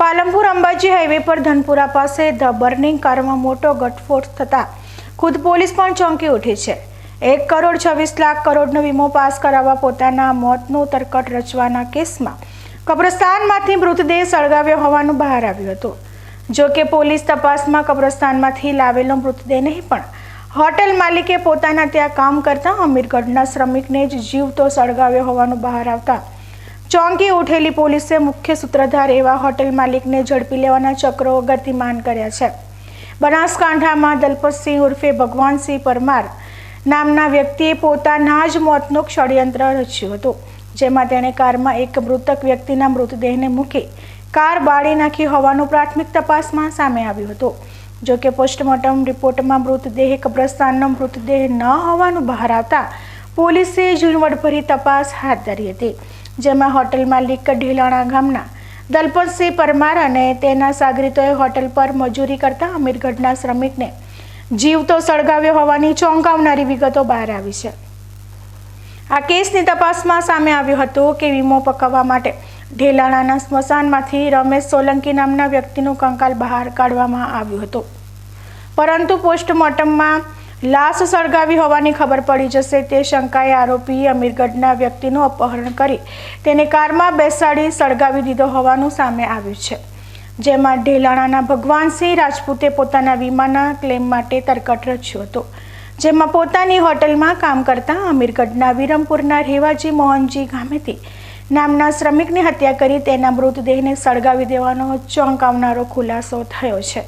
Palanpur Ambaji highway પર ધનપુરા પાસે the burning કારમાં મોટો ગટફોટ થતાં ખુદ પોલીસ પણ ચોંકી ઉઠી છે. એક કરોડ છવ્વીસ લાખ કરોડનો વીમો પાસ કરાવવા પોતાના મોતનું તરકટ રચવાના કેસમાં કબ્રસ્તાનમાંથી મૃતદેહ સળગાવ્યો હોવાનું બહાર આવ્યું હતું. જો કે પોલીસ તપાસમાં કબ્રસ્તાનમાંથી લાવેલો મૃતદેહ નહીં પણ હોટેલ માલિકે પોતાના ત્યાં કામ કરતા અમીરગઢના શ્રમિકને જ જીવતો સળગાવ્યો હોવાનું બહાર આવતા ચોંકી ઉઠેલી પોલીસે મુખ્ય સૂત્રધાર એવા હોટેલ માલિકને ઝડપી લેવાના ચક્રો ગતિમાન કર્યા છે. બનાસકાંઠામાં દલપતસિંહ ઉર્ફે ભગવાનસિંહ પરમાર નામના વ્યક્તિએ પોતાના જ મોતનું ષડયંત્ર રચ્યું હતું, જેમાં તેણે કારમાં એક મૃતક વ્યક્તિના મૃતદેહને મૂકી કાર બાળી નાખી હોવાનું પ્રાથમિક તપાસમાં સામે આવ્યું હતું. જોકે પોસ્ટમોર્ટમ રિપોર્ટમાં મૃતદેહ કબ્રસ્તાનનો મૃતદેહ ન હોવાનું બહાર આવતા પોલીસે ઝીણવટભરી તપાસ હાથ ધરી હતી. જેમાં હોટલ માલિક ઢીલાણા ગામના દલપતસિંહ પરમાર અને તેના સાગરીતોએ હોટલ પર મજૂરી કરતા અમીરગઢના શ્રમિકને જીવતો સળગાવ્યો હોવાની ચોંકાવનારી વિગતો બહાર આવી છે. આ કેસની તપાસમાં સામે આવ્યું હતું કે વીમો પકવવા માટે ઢેલાણાના સ્મશાનમાંથી રમેશ સોલંકી નામના વ્યક્તિનું કંકાલ બહાર કાઢવામાં આવ્યું હતું. પરંતુ પોસ્ટમોર્ટમમાં લાશ સળગાવી હોવાની ખબર પડી જશે તે શંકાએ આરોપી અમીરગઢના વ્યક્તિનું અપહરણ કરી તેને કારમાં બેસાડી સળગાવી દીધો હોવાનું સામે આવ્યું છે. જેમાં ઢેલાણાના ભગવાનસિંહ રાજપૂતે પોતાના વીમાના ક્લેમ માટે તરકટ રચ્યો હતો. જેમાં પોતાની હોટલમાં કામ કરતા અમીરગઢના વિરમપુરના રેવાજી મોહનજી ગામેથી નામના શ્રમિકની હત્યા કરી તેના મૃતદેહને સળગાવી દેવાનો ચોંકાવનારો ખુલાસો થયો છે.